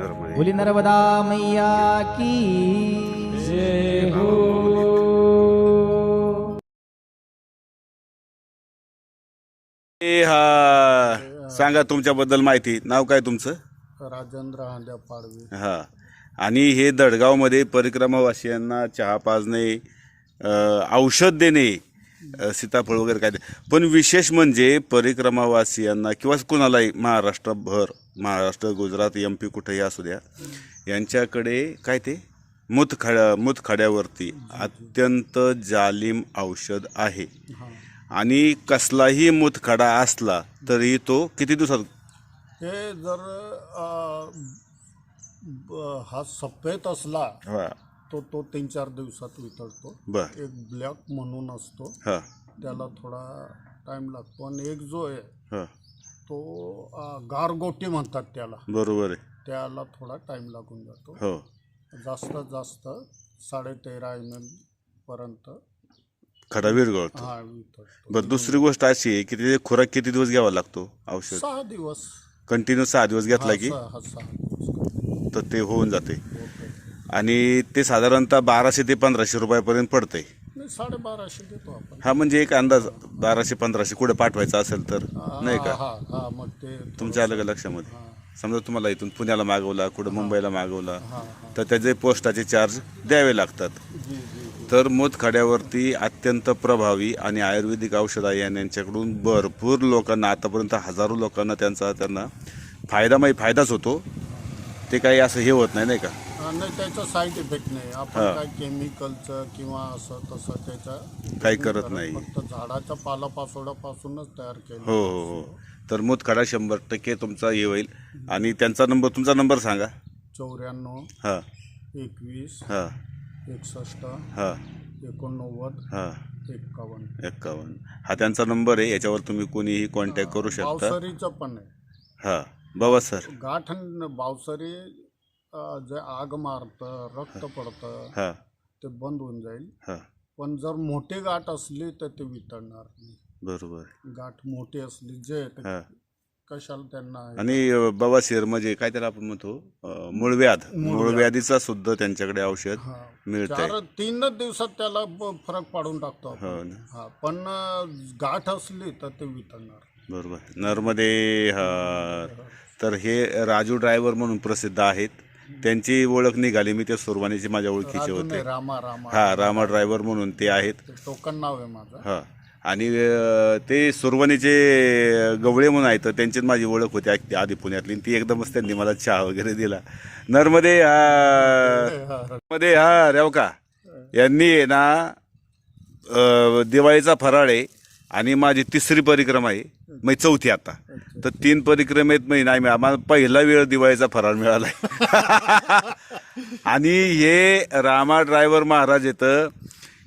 बोली नर्मदा मैया की जय हो। हा सांगा तुमच्याबद्दल माहिती. नाव काय तुमचं? राजेंद्र हांड्या पाडवी हा. आणि हे दडगावमध्ये परिक्रमावासियांना चहा पाजणे औषध देणे सीताफळ वगैरे काय पण विशेष म्हणजे परिक्रमावासियांना किंवा कुणालाही महाराष्ट्रभर महाराष्ट्र गुजरात एम पी कुठेही असू द्या यांच्याकडे काय ते? मुतखड्या मुतखड्यावरती अत्यंत जालिम औषध आहे. आणि कसलाही मुतखडा असला तरी तो किती दिवसात हे जर अ, हा सफेद असला हा. तो तो तीन चार दिवसात वितळतो. बर. एक ब्लॅक म्हणून असतो. हा. त्याला थोडा टाइम लागतो. आणि एक जो आहे हा. तो गारगोटी म्हणतात त्याला. बरोबर आहे. त्याला थोडा टाइम लागून जातो. हो. जास्तीत जास्त साडे तेरा एम एल पर्यंत. खडा हा वितळतो बरं दुसरी गोष्ट अशी आहे की ते खुराक किती दिवस घ्यावा लागतो औषध? सहा दिवस. कंटिन्यू सहा दिवस घेतला की? सहा हा, सहा दिवस. तर ते होऊन जाते. आणि ते साधारणतः बाराशे ते पंधराशे रुपयापर्यंत पडतंय. नाही, साडेबाराशे देतो आपण. हा म्हणजे एक अंदाज बाराशे पंधराशे कुठे पाठवायचा असेल तर नाही का? हा हा मग ते तुमच्या अलग लक्षामध्ये? हा. समजा तुम्हाला इथून पुण्याला मागवला कुठं मुंबईला मागवला. तर त्याचे पोस्टाचे चार्ज द्यावे लागतात. तर मुतखड्यावरती अत्यंत प्रभावी आणि आयुर्वेदिक औषध आहे आणि यांच्याकडून भरपूर लोकांना आतापर्यंत हजारो लोकांना त्यांचा त्यांना फायदा माही फायदाच होतो. ते काही असं हे होत नाही नाही का? नाही त्याचा साईड इफेक्ट नाही. हा. आपण काय केमिकलचं किंवा असं तसं त्याचा काही करत नाही. फक्त झाडाच्या पालापाचोळ्यापासूनच तयार केलं हो हो हो. तर मुतखडा शंभर टक्के तुमचा हे होईल. आणि त्यांचा नंबर तुमचा नंबर सांगा. चौऱ्याण्णव हां. एकवीस हां. एकसष्ट हां. एकोणनव्वद हां. एक्कावन्न एक्कावन्न हा त्यांचा नंबर आहे याच्यावर तुम्ही कोणीही कॉन्टॅक्ट करू शकता. बावसरीचं पण आहे. हां. बाबा सर. गाठ न- बावसरी अं, जे आग मारतं रक्त पडतं हां. ते बंद होऊन जाईल. हां. पण जर मोठी गाठ असली तर ते वितळणार नाही. बरोबर. गाठ मोठी असली जे ते हां. कशाला त्यांना? आणि बवासीर म्हणजे काय त्याला आपण म्हणतो? अं, मूळव्याध मूळव्याधीचा सुद्धा त्यांच्याकडे औषध हा. मिळत चार तीनच दिवसात त्याला ब- फरक पाडून टाकतो आपण. हो ना. हा. पण अं, गाठ असली तर ते वितळणार. बरोबर. नर्मदे हा. तर हे राजू ड्रायव्हर म्हणून प्रसिद्ध आहेत. त्यांची ओळख निघाली. मी ते सुरवानीचे माझ्या ओळखीचे होते. रामा रामा. हा रामा ड्रायव्हर म्हणून ते आहेत. टोकन नाव आहे माझं. हा. आणि अं, ते सुरवानीचे गवळे म्हणून आहेत तर त्यांचीच माझी ओळख होती आधी- आधी पुण्यातली. आणि ती एकदमच त्यांनी मला चहा वगैरे दिला. नर्मदे हा. मध्ये हा. रेवका. यांनी आहे ना अं, दिवाळीचा फराळ आहे आणि माझी तिसरी परिक्रमा आहे. मग चौथी आता. तर तीन परिक्रमेत मी नाही मिळाला मला पहिला वेळ दिवाळीचा फराळ मिळाला आणि हे रामा ड्रायव्हर महाराज येतं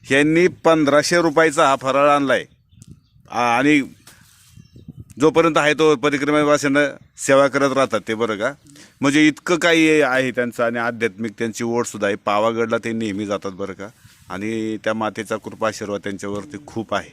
ह्यांनी पंधराशे रुपयाचा हा फराळ आणलाय. आणि जोपर्यंत आहे तो परिक्रमावासियांना सेवा करत राहतात ते बरं का? म्हणजे इतकं काही आहे त्यांचं आणि आध्यात्मिक त्यांची ओढसुद्धा आहे. पावागडला ते नेहमी जातात बरं का? आणि त्या मातेचा कृपा आशीर्वाद त्यांच्यावरती खूप आहे.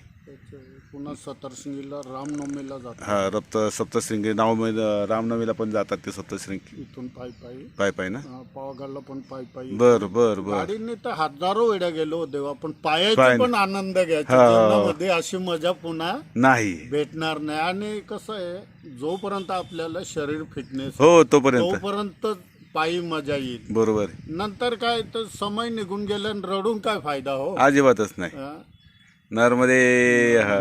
पुन्हा सतरसिंगीला रामनवमीला जातो हा रप्त सप्तशृंगी नाव रामनवमीला पण जातात ते सप्तशृंगी. इथून पायी पायी पाय पाय ना? अं, पावागडला पण पायी पायी बर बर बर. गाडीने तर हजारो वेळा गेलो देवा पण पायाची पायाने. पण आनंद घ्यायचा. हा. जीवनामध्ये अशी मजा पुन्हा नाही. भेटणार नाही. आणि कसं आहे जोपर्यंत आपल्याला शरीर फिटनेस हो तोपर्यंत. तोपर्यंत पायी मजा येईल. बरोबर नंतर काय तर समय निघून गेला आणि रडून काय फायदा हो? अजिबातच नाही? नर्मदे हा